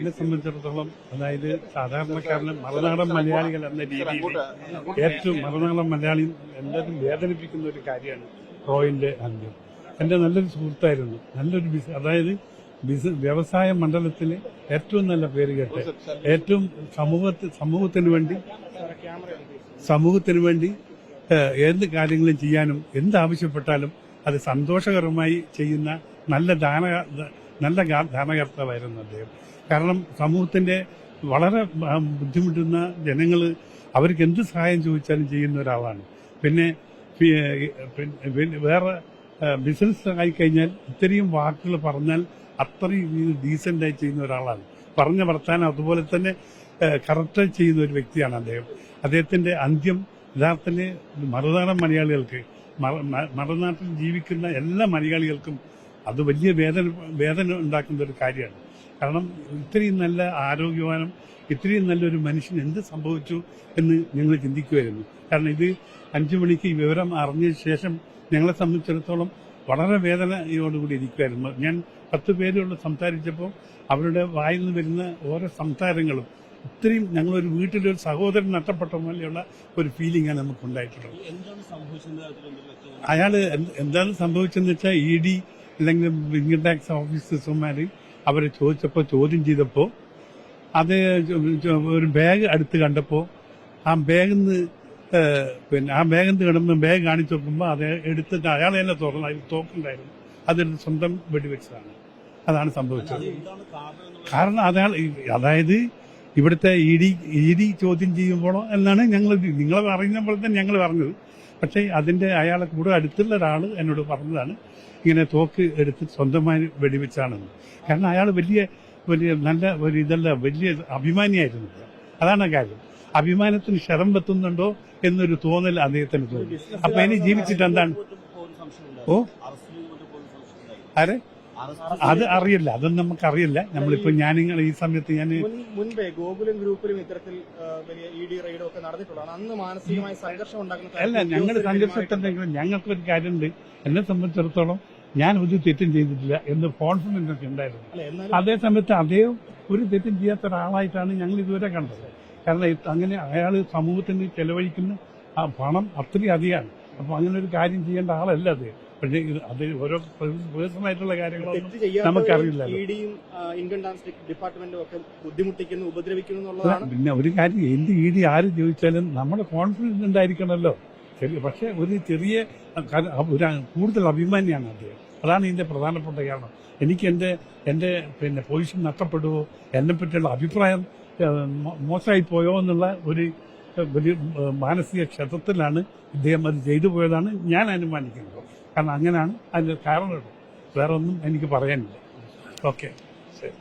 എന്നെ സംബന്ധിച്ചിടത്തോളം അതായത് സാധാരണക്കാരന് മറുനാടൻ മലയാളികൾ എന്ന രീതിയിൽ ഏറ്റവും മറുനാടൻ മലയാളി എല്ലാവരും വേദനിപ്പിക്കുന്ന ഒരു കാര്യമാണ് റോയിന്റെ അന്ത്യം. എന്റെ നല്ലൊരു സുഹൃത്തായിരുന്നു. നല്ലൊരു ബിസിനസ് അതായത് ബിസിനസ് വ്യവസായ മണ്ഡലത്തിലെ ഏറ്റവും നല്ല പേര് കേട്ട് ഏറ്റവും സമൂഹത്തിൽ സമൂഹത്തിന് വേണ്ടി സമൂഹത്തിന് വേണ്ടി എന്ത് കാര്യങ്ങളും ചെയ്യാനും എന്താവശ്യപ്പെട്ടാലും അത് സന്തോഷകരമായി ചെയ്യുന്ന നല്ല ദാന നല്ല ഗാനകർത്താവായിരുന്നു അദ്ദേഹം. കാരണം സമൂഹത്തിന്റെ വളരെ ബുദ്ധിമുട്ടുന്ന ജനങ്ങൾ അവർക്ക് എന്ത് സഹായം ചോദിച്ചാലും ചെയ്യുന്ന ഒരാളാണ്. പിന്നെ വേറെ ബിസിനസ് ആയിക്കഴിഞ്ഞാൽ ഇത്രയും വാക്കുകൾ പറഞ്ഞാൽ അത്രയും ഡീസന്റായി ചെയ്യുന്ന ഒരാളാണ്. പറഞ്ഞ വർത്താനം അതുപോലെ തന്നെ കറക്റ്റ് ചെയ്യുന്ന ഒരു വ്യക്തിയാണ് അദ്ദേഹം. അദ്ദേഹത്തിന്റെ അന്ത്യം യഥാർത്ഥത്തിൽ മറുനാടൻ മലയാളികൾക്ക് മറുനാട്ടിൽ ജീവിക്കുന്ന എല്ലാ മലയാളികൾക്കും അത് വലിയ വേദന വേദന ഉണ്ടാക്കുന്ന ഒരു കാര്യമാണ്. കാരണം ഇത്രയും നല്ല ആരോഗ്യവാനും ഇത്രയും നല്ലൊരു മനുഷ്യൻ എന്ത് സംഭവിച്ചു എന്ന് ഞങ്ങൾ ചിന്തിക്കുമായിരുന്നു കാരണം ഇത് അഞ്ചു മണിക്ക് വിവരം അറിഞ്ഞ ശേഷം ഞങ്ങളെ സംബന്ധിച്ചിടത്തോളം വളരെ വേദനയോടുകൂടി ഇരിക്കുമായിരുന്നു ഞാൻ പത്ത് പേരോട് സംസാരിച്ചപ്പോൾ അവരുടെ വായിൽ നിന്ന് വരുന്ന ഓരോ സംസാരങ്ങളും ഇത്രയും ഞങ്ങളൊരു വീട്ടിലൊരു സഹോദരൻ നഷ്ടപ്പെട്ട പോലെയുള്ള ഒരു ഫീലിംഗ് ആണ് നമുക്ക് ഉണ്ടായിട്ടുള്ളത്. അയാൾ എന്താണ് സംഭവിച്ചെന്ന് വെച്ചാൽ ഇ ഡി അല്ലെങ്കിൽ ഇൻകം ടാക്സ് ഓഫീസർമാര് അവരെ ചോദിച്ചപ്പോൾ ചോദ്യം ചെയ്തപ്പോൾ അത് ഒരു ബാഗ് അടുത്ത് കണ്ടപ്പോൾ ആ ബാഗിൽ നിന്ന് പിന്നെ ആ ബാഗിൽ നിന്ന് കിടന്ന് ബാഗ് കാണിച്ചു നോക്കുമ്പോൾ അത് എടുത്തിട്ട് അയാൾ തന്നെ തുറന്നു അതിൽ തോക്കുണ്ടായിരുന്നു. അതെടുത്ത് സ്വന്തം വെടിവെച്ചതാണ്. അതാണ് സംഭവിച്ചത്. കാരണം അതാണ് അതായത് ഇവിടുത്തെ ഇ ഡി ഇ ഡി ചോദ്യം ചെയ്യുമ്പോഴോ എന്നാണ് ഞങ്ങൾ നിങ്ങൾ പറയുന്ന പോലെ തന്നെ ഞങ്ങൾ പറഞ്ഞത്. പക്ഷേ അതിന്റെ അയാളെ കൂടെ അടുത്തുള്ള ഒരാൾ എന്നോട് പറഞ്ഞതാണ്. ഇങ്ങനെ തോക്ക് എടുത്ത് സ്വന്തമായി വെടിവെച്ചാണെന്ന്. കാരണം അയാൾ വലിയ വലിയ നല്ല ഒരു ഇതല്ല വലിയ അഭിമാനിയായിരുന്നു. അതാണ് കാര്യം. അഭിമാനത്തിന് ക്ഷരം വെത്തുന്നുണ്ടോ എന്നൊരു തോന്നൽ അദ്ദേഹത്തിന് തോന്നി. അപ്പൊ ഇനി ജീവിച്ചിട്ട് എന്താണ്. ഓ? ആരെ? അത് അറിയില്ല. അതൊന്നും നമുക്ക് അറിയില്ല നമ്മളിപ്പോ ഞാൻ നിങ്ങൾ ഈ സമയത്ത് ഞാൻ മുൻപേ ഗോകുലം ഗ്രൂപ്പിലും ഇത്തരത്തിൽ വലിയ ഇ ഡി റെയ്ഡും ഒക്കെ നടന്നിട്ടുള്ളതാണ്. അന്ന് മാനസികമായി സംഘർഷം ഉണ്ടാക്കുന്ന അല്ല ഞങ്ങൾ ഉദ്യോഗസ്ഥരെ ഞങ്ങൾക്ക് ഒരു കാര്യമുണ്ട് എന്നെ സംബന്ധിച്ചിടത്തോളം ഞാൻ ഒരു തെറ്റും ചെയ്തിട്ടില്ല എന്ന് കോൺഫിഡൻസ് ഒക്കെ ഉണ്ടായിരുന്നു. അല്ല അതേ സമയത്ത് അദ്ദേഹം ഒരു തെറ്റും ചെയ്യാത്ത ഒരാളായിട്ടാണ് ഞങ്ങൾ ഇതുവരെ കണ്ടത്. കാരണം അങ്ങനെ അയാൾ സമൂഹത്തിന് ചെലവഴിക്കുന്ന ആ പണം അത്രയും അധികമാണ്. അപ്പൊ അങ്ങനെ ഒരു കാര്യം ചെയ്യേണ്ട ആളല്ല അത് പക്ഷേ ഇത് അത് ഓരോ പേഴ്സണൽ ആയിട്ടുള്ള കാര്യങ്ങളൊന്നും നമുക്കറിയില്ല ചെയ്യാത്ത നമുക്കറിയില്ലല്ലോ. ഇ ഡിയും ഇൻകം ടാക്സ് ഡിപ്പാർട്ട്മെന്റും ഒക്കെ ബുദ്ധിമുട്ടിക്കുന്നു ഉപദ്രവിക്കുന്നു എന്നുള്ളതാണ്. പിന്നെ ഒരു കാര്യം എന്ത് ഇ ഡി ആര് ചോദിച്ചാലും നമ്മുടെ കോൺഫിഡൻസ് ഉണ്ടായിരിക്കണമല്ലോ. ശരി പക്ഷെ ഒരു ചെറിയ ഒരു കൂടുതൽ അഭിമാനിയാണ് അദ്ദേഹം. അതാണ് ഇതിന്റെ പ്രധാനപ്പെട്ട കാരണം. എനിക്ക് എന്റെ എന്റെ പിന്നെ പൊസിഷൻ നഷ്ടപ്പെടുവോ എന്നെ പറ്റിയുള്ള അഭിപ്രായം മോശമായി പോയോ എന്നുള്ള ഒരു വലിയ മാനസിക ക്ഷതത്തിലാണ് ഇദ്ദേഹം അത് ചെയ്തു പോയതാണ് ഞാൻ അനുമാനിക്കുന്നത്. കാരണം അങ്ങനെയാണ് അതിന്റെ കാരണം വേറെ ഒന്നും എനിക്ക് പറയാനില്ല. ഓക്കെ. ശരി.